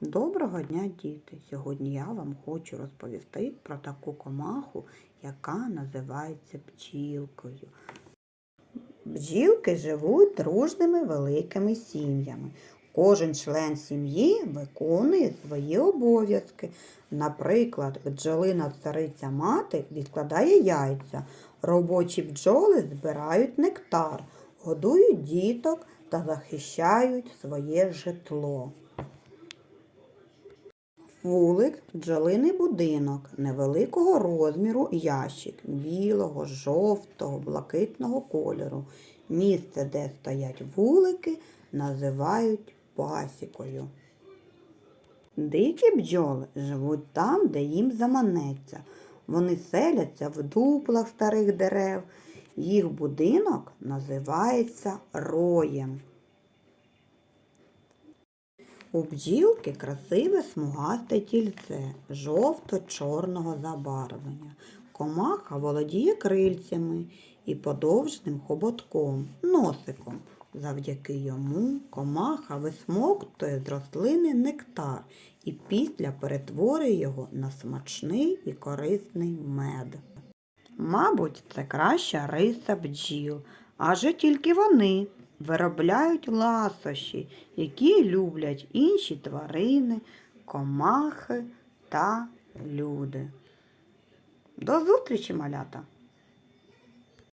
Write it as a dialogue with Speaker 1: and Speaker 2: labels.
Speaker 1: Доброго дня, діти! Сьогодні я вам хочу розповісти про таку комаху, яка називається бджілкою. Бджілки живуть дружними великими сім'ями. Кожен член сім'ї виконує свої обов'язки. Наприклад, бджолина цариця мати відкладає яйця, робочі бджоли збирають нектар, годують діток та захищають своє житло. Вулик бджолиний будинок невеликого розміру ящик білого, жовтого, блакитного кольору. Місце, де стоять вулики, називають пасікою. Дикі бджоли живуть там, де їм заманеться. Вони селяться в дуплах старих дерев. Їх будинок називається роєм. У бджілки красиве смугасте тільце жовто-чорного забарвлення. Комаха володіє крильцями і подовжним хоботком, носиком. Завдяки йому комаха висмоктує з рослини нектар і після перетворює його на смачний і корисний мед. Мабуть, це краща риса бджіл, адже тільки вони виробляють ласощі, які люблять інші тварини, комахи та люди. До зустрічі, малята!